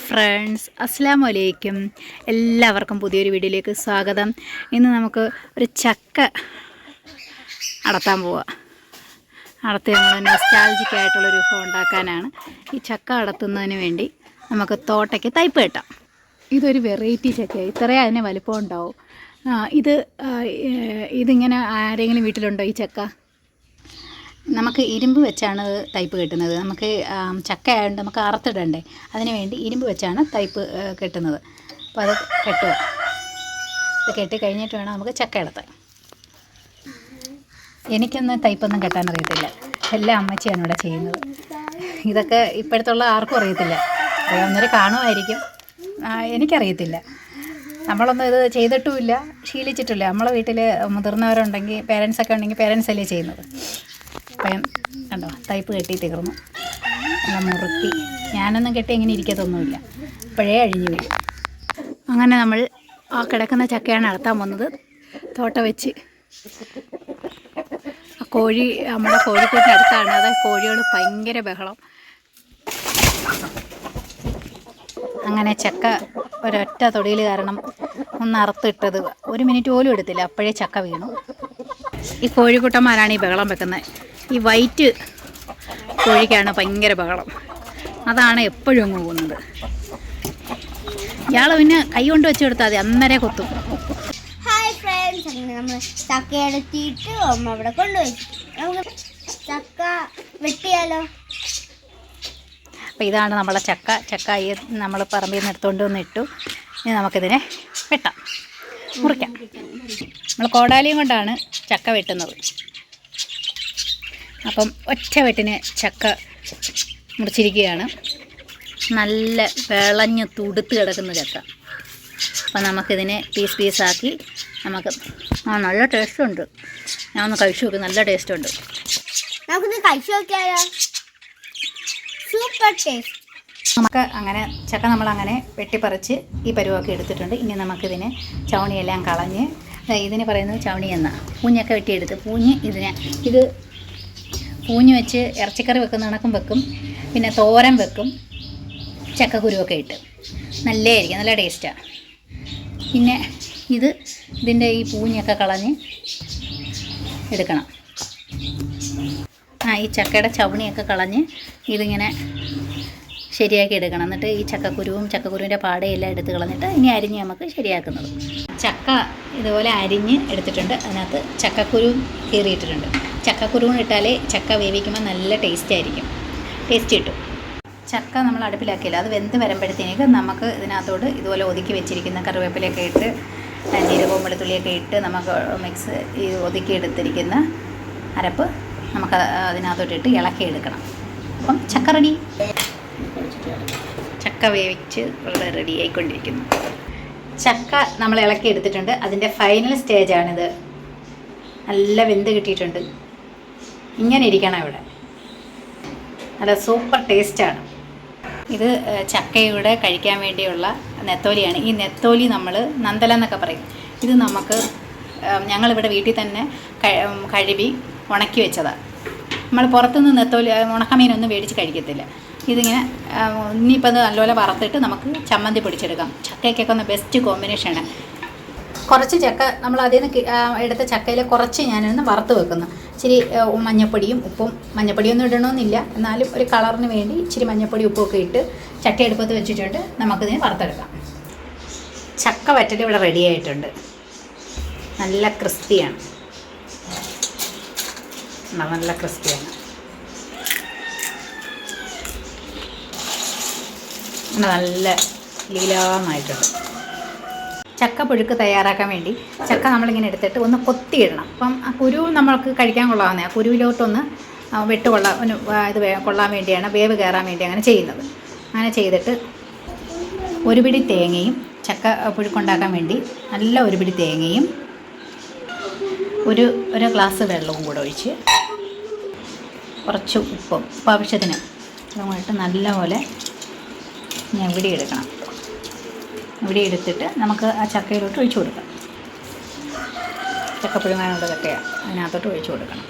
Friends അസ്സാം വലൈക്കും എല്ലാവർക്കും പുതിയൊരു വീഡിയോയിലേക്ക് സ്വാഗതം. ഇന്ന് നമുക്ക് ഒരു ചക്ക അടത്താൻ പോവാം. അടത്ത് നമ്മൾ നൊസ്റ്റാൾജിക് ആയിട്ടുള്ളൊരു വിഭവം ഉണ്ടാക്കാനാണ്. ഈ ചക്ക അടത്തുന്നതിന് വേണ്ടി നമുക്ക് തോട്ടയ്ക്ക് തൈപ്പ് കെട്ടാം. ഇതൊരു വെറൈറ്റി ചക്ക ഇത്രയും അതിന് വലുപ്പം ഉണ്ടാവും. ഇത് ഇതിങ്ങനെ ആരെങ്കിലും വീട്ടിലുണ്ടോ ഈ ചക്ക? നമുക്ക് ഇരുമ്പ് വെച്ചാണ് തൈപ്പ് കെട്ടുന്നത്. നമുക്ക് ചക്ക ആയതുകൊണ്ട് നമുക്ക് അറുത്തിടണ്ടേ? അതിന് വേണ്ടി ഇരുമ്പ് വെച്ചാണ് തൈപ്പ് കെട്ടുന്നത്. അപ്പോൾ അത് കെട്ടുക. ഇത് കെട്ടി കഴിഞ്ഞിട്ട് വേണം നമുക്ക് ചക്ക എടുത്ത്. എനിക്കൊന്നും തൈപ്പൊന്നും കെട്ടാൻ അറിയത്തില്ല. എല്ലാം അമ്മച്ചിയാണ് ഇവിടെ ചെയ്യുന്നത്. ഇതൊക്കെ ഇപ്പോഴത്തുള്ള ആർക്കും അറിയത്തില്ല. ഒന്നൊരു കാണുമായിരിക്കും. എനിക്കറിയത്തില്ല. നമ്മളൊന്നും ഇത് ചെയ്തിട്ടുമില്ല ശീലിച്ചിട്ടില്ല. നമ്മളെ വീട്ടിൽ മുതിർന്നവരുണ്ടെങ്കിൽ പേരൻസൊക്കെ ഉണ്ടെങ്കിൽ പേരൻസ് അല്ലേ ചെയ്യുന്നത്. അപ്പം കണ്ടോ? തൈപ്പ് കെട്ടി തീർന്നു. നല്ല മുറുക്കി. ഞാനൊന്നും കെട്ടി ഇങ്ങനെ ഇരിക്കത്തൊന്നുമില്ല. ഇപ്പോഴേ അഴിഞ്ഞു വരും അങ്ങനെ നമ്മൾ ആ കിടക്കുന്ന ചക്കയാണ് അളത്താൻ വന്നത് തോട്ട വെച്ച്. കോഴി നമ്മുടെ കോഴിക്കോട്ടിന് അടുത്താണ്. അത് കോഴികൾ ഭയങ്കര ബഹളം. അങ്ങനെ ചക്ക ഒരൊറ്റ തൊടിയിൽ കാരണം ഒന്ന് അറുത്തിട്ടത്. ഒരു മിനിറ്റ് പോലും എടുത്തില്ല. അപ്പോഴേ ചക്ക വീണു. ഈ കോഴിക്കുട്ടന്മാരാണ് ഈ ബഹളം വെക്കുന്നത്. ഈ വൈറ്റ് കോഴിക്കാണ് ഭയങ്കര ബഹളം. അതാണ് എപ്പോഴും പോകുന്നത്. ഇയാൾ പിന്നെ കൈ കൊണ്ട് വെച്ച് കൊടുത്താൽ മതി അന്നേരെ കൊത്തും. ഹായ് ഫ്രണ്ട്സ് അങ്ങനെ നമ്മൾ ചക്ക എടുത്തിട്ട് അമ്മ അവിടെ കൊണ്ടുപോയി. നമുക്ക് ചക്ക വെട്ടിയാലോ? അപ്പോൾ ഇതാണ് നമ്മളെ ചക്ക. ചക്ക ഈ നമ്മൾ പറമ്പിൽ നിന്ന് എടുത്തുകൊണ്ട് വന്ന് ഇട്ടു. ഇനി നമുക്കിതിനെ വെട്ടാം. മുറിക്കാം. നമ്മൾ കോടാലിയും കൊണ്ടാണ് ചക്ക വെട്ടുന്നത്. അപ്പം ഒറ്റ വെട്ടിന് ചക്ക മുറിച്ചിരിക്കുകയാണ്. നല്ല വിളഞ്ഞ് തുടുത്ത് കിടക്കുന്ന ചക്ക. അപ്പം നമുക്കിതിനെ പീസ് പീസാക്കി നമുക്ക് ആ നല്ല ടേസ്റ്റ് ഉണ്ട് ഞാൻ ഒന്ന് കഴിച്ചു നോക്കി നല്ല ടേസ്റ്റ് ഉണ്ട് നമുക്കിത് കഴിച്ചു നോക്കിയാലോ? Super taste. നമുക്ക് അങ്ങനെ ചക്ക നമ്മൾ അങ്ങനെ വെട്ടിപ്പറിച്ച് ഈ പരുവൊക്കെ എടുത്തിട്ടുണ്ട്. ഇനി നമുക്കിതിനെ ചവണിയെല്ലാം കളഞ്ഞ് ഇതിന് പറയുന്നത് ചവണി എന്ന പൂഞ്ഞൊക്കെ വെട്ടിയെടുത്ത് പൂഞ്ഞ് ഇതിനെ ഇത് പൂഞ്ഞ് വെച്ച് ഇറച്ചിക്കറി വെക്കുന്ന കണക്കും വെക്കും. പിന്നെ തോരൻ വെക്കും. ചക്കക്കുരുവൊക്കെ ഇട്ട്. നല്ലതായിരിക്കും നല്ല ടേസ്റ്റാണ് പിന്നെ ഇത് ഇതിന്റെ ഈ പൂഞ്ഞൊക്കെ കളഞ്ഞ് എടുക്കണം. ആ ഈ ചക്കയുടെ ചവണിയൊക്കെ കളഞ്ഞ് ഇതിങ്ങനെ ശരിയാക്കി എടുക്കണം. എന്നിട്ട് ഈ ചക്കക്കുരുവും ചക്കക്കുരുവിന്റെ പാടയും എല്ലാം എടുത്ത് കളഞ്ഞിട്ട് ഇനി അരിഞ്ഞ് നമുക്ക് ശരിയാക്കുന്നത്. ചക്ക ഇതുപോലെ അരിഞ്ഞ് എടുത്തിട്ടുണ്ട്. അതിനകത്ത് ചക്കക്കുരുവും കീറിയിട്ടിട്ടുണ്ട്. ചക്കക്കുരുവും ഇട്ടാലേ ചക്ക വേവിക്കുമ്പോൾ നല്ല ടേസ്റ്റ് ആയിരിക്കും. ടേസ്റ്റ് കിട്ടും. ചക്ക നമ്മൾ അടുപ്പിലാക്കിയില്ല. അത് വെന്ത് വരുമ്പോഴത്തേക്ക് നമുക്ക് ഇതിനകത്തോട് ഇതുപോലെ ഒതുക്കി വെച്ചിരിക്കുന്ന കറിവേപ്പിലയൊക്കെ ഇട്ട് ജീരകവും വെളുത്തുള്ളിയൊക്കെ ഇട്ട് നമുക്ക് മിക്സ് ഈ ഒതുക്കിയെടുത്തിരിക്കുന്ന അരപ്പ് നമുക്ക് അതിനകത്തോട്ടിട്ട് ഇളക്കി എടുക്കണം. അപ്പം ചക്ക റെഡി ചക്ക വേവിച്ച് ഇവിടെ റെഡി ആയിക്കൊണ്ടിരിക്കുന്നു. ചക്ക നമ്മൾ ഇളക്കി എടുത്തിട്ടുണ്ട്. അതിന്റെ ഫൈനൽ സ്റ്റേജാണിത് നല്ല വെന്ത് കിട്ടിയിട്ടുണ്ട്. ഇങ്ങനെ ഇരിക്കണം ഇവിടെ. നല്ല സൂപ്പർ ടേസ്റ്റാണ് ഇത് ചക്കയുടെ കഴിക്കാൻ വേണ്ടിയുള്ള നെത്തോലിയാണ്. ഈ നെത്തോലി നമ്മൾ നന്തല എന്നൊക്കെ പറയും. ഇത് നമുക്ക് ഞങ്ങളിവിടെ വീട്ടിൽ തന്നെ കഴുകി ഉണക്കി വെച്ചതാണ് നമ്മൾ പുറത്തുനിന്ന് നെത്തോലി ഉണക്കമീനൊന്നും മേടിച്ച് കഴിക്കത്തില്ല. ഇതിങ്ങനെ ഇനിയിപ്പോൾ അത് നല്ലപോലെ വറുത്തിട്ട് നമുക്ക് ചമ്മന്തി പിടിച്ചെടുക്കാം. ചക്കയ്ക്കൊക്കെ ഒന്ന് ബെസ്റ്റ് കോമ്പിനേഷനാണ് കുറച്ച് ചക്ക നമ്മൾ അതിൽ നിന്ന് എടുത്ത ചക്കയിൽ കുറച്ച് ഞാനൊന്ന് വറുത്ത് വെക്കുന്നു. ഇച്ചിരി മഞ്ഞപ്പൊടിയും ഉപ്പും മഞ്ഞപ്പൊടിയൊന്നും ഇടണമെന്നില്ല എന്നാലും ഒരു കളറിന് വേണ്ടി ഇച്ചിരി മഞ്ഞപ്പൊടി ഉപ്പൊക്കെ ഇട്ട് ചക്ക എടുപ്പത്ത് വെച്ചിട്ടുണ്ട്. നമുക്കിതിനെ വറുത്തെടുക്കാം. ചക്ക വറ്റൽ ഇവിടെ റെഡി ആയിട്ടുണ്ട്. നല്ല ക്രിസ്പിയാണ്? നല്ല ക്രിസ്പിയാണ്? നല്ല ലീലാമായിട്ടുണ്ട്. ചക്ക പുഴുക്ക് തയ്യാറാക്കാൻ വേണ്ടി ചക്ക നമ്മളിങ്ങനെ എടുത്തിട്ട് ഒന്ന് കൊത്തിയിടണം. അപ്പം ആ കുരു നമ്മൾക്ക് കഴിക്കാൻ കൊള്ളാവുന്ന ആ കുരുവിലോട്ടൊന്ന് വെട്ട് ഒന്ന് ഇത് കൊള്ളാൻ വേണ്ടിയാണ് വേവ് കയറാൻ വേണ്ടി അങ്ങനെ ചെയ്യുന്നത്. അങ്ങനെ ചെയ്തിട്ട് ഒരു പിടി തേങ്ങയും ചക്ക പുഴുക്കുണ്ടാക്കാൻ വേണ്ടി നല്ല ഒരു പിടി തേങ്ങയും ഒരു ഒരു ഗ്ലാസ് വെള്ളവും കൂടെ ഒഴിച്ച് കുറച്ച് ഉപ്പും ഉപ്പ് ആവശ്യത്തിന് അതുമായിട്ട് നല്ലപോലെ ഞെവിടി എടുക്കണം ഇവിടെ എടുത്തിട്ട് നമുക്ക് ആ ചക്കയിലോട്ട് ഒഴിച്ചു കൊടുക്കാം. ചക്ക പുഴുങ്ങാനുള്ള ചക്കയാണ് അതിനകത്തോട്ട് ഒഴിച്ചു കൊടുക്കണം.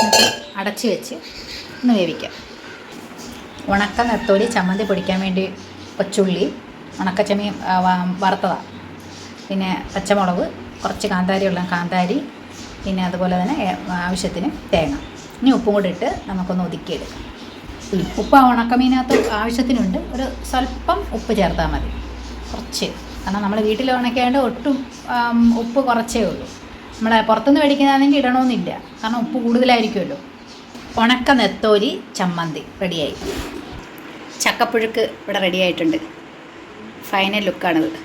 എന്നിട്ട് അടച്ച് വെച്ച് ഒന്ന് വേവിക്കാം. ഉണക്ക നെത്തോലി ചമ്മന്തി പൊടിക്കാൻ വേണ്ടി കൊച്ചുള്ളി ഉണക്കച്ചമീൻ വറുത്തതാണ് പിന്നെ പച്ചമുളക് കുറച്ച് കാന്താരി ഉള്ള കാന്താരി പിന്നെ അതുപോലെ തന്നെ ആവശ്യത്തിന് തേങ്ങ. ഇനി ഉപ്പും കൂടി ഇട്ട് നമുക്കൊന്ന് ഒതുക്കിയെടുക്കാം. ഉപ്പ് ഉണക്കമീനകത്ത് ആവശ്യത്തിനുണ്ട്. ഒരു സ്വല്പം ഉപ്പ് ചേർത്താൽ മതി. കുറച്ച്. കാരണം നമ്മൾ വീട്ടിൽ ഉണക്കാണ്ട് ഒട്ടും ഉപ്പ് കുറച്ചേ ഉള്ളൂ. നമ്മൾ പുറത്തുനിന്ന് മേടിക്കുന്നതാണെങ്കിൽ ഇടണമെന്നില്ല കാരണം ഉപ്പ് കൂടുതലായിരിക്കുമല്ലോ. ഉണക്ക നെത്തോലി ചമ്മന്തി റെഡിയായി. ചക്കപ്പുഴുക്ക് ഇവിടെ റെഡി ആയിട്ടുണ്ട് ഫൈനൽ ലുക്കാണിത്.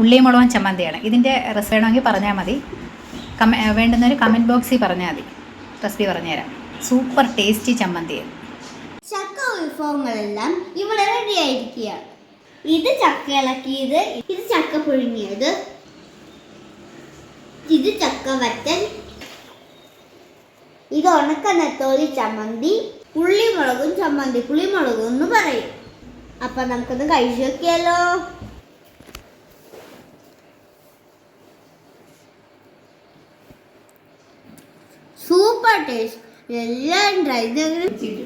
ഉള്ളിയും മുളകും ചമ്മന്തിയാണ്. ഇതിന്റെ റെസിപ്പി വേണമെങ്കിൽ പറഞ്ഞാൽ മതി. കമ വേണ്ടുന്നൊരു കമന്റ് ബോക്സിൽ പറഞ്ഞാൽ മതി. റെസിപ്പി പറഞ്ഞുതരാം. സൂപ്പർ ടേസ്റ്റി ചമ്മന്തി ചക്ക വിഭവങ്ങളെല്ലാം ഇവിടെ റെഡി ആയിരിക്കുകയാണ് ഇത് ചക്ക ഇളക്കിയത് ഇത് ചക്ക പുഴുങ്ങിയത് ഇത് ചക്ക വറ്റൻ ഇത് ഉണക്ക നെത്തോലി ചമ്മന്തി പുള്ളിമുളകും ചമ്മന്തി പുളിമുളകും എന്ന് പറയും. അപ്പൊ നമുക്കൊന്ന് കഴിച്ചു നോക്കിയാലോ? Super taste. എല്ലാം ട്രൈ ചെയ്ത്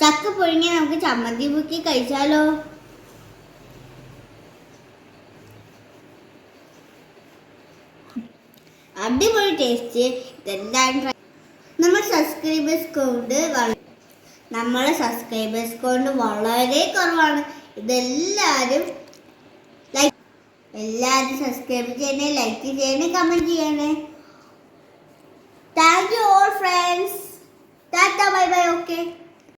ചക്ക പുഴുങ്ങി നമുക്ക് ചമ്മന്തി മുക്കി കഴിച്ചാലോ? അടിപൊളി ടേസ്റ്റ് ഇതെല്ലാം നമ്മൾ സബ്സ്ക്രൈബേഴ്സ് കൊണ്ട് നമ്മളെ സബ്സ്ക്രൈബേഴ്സ് കൊണ്ട് വളരെ കുറവാണ്. ഇതെല്ലാവരും ലൈക്ക് എല്ലാവരും സബ്സ്ക്രൈബ് ചെയ്യണേ ലൈക്ക് ചെയ്യണേ കമന്റ് ചെയ്യണേ. Thank you all friends Tata bye bye okay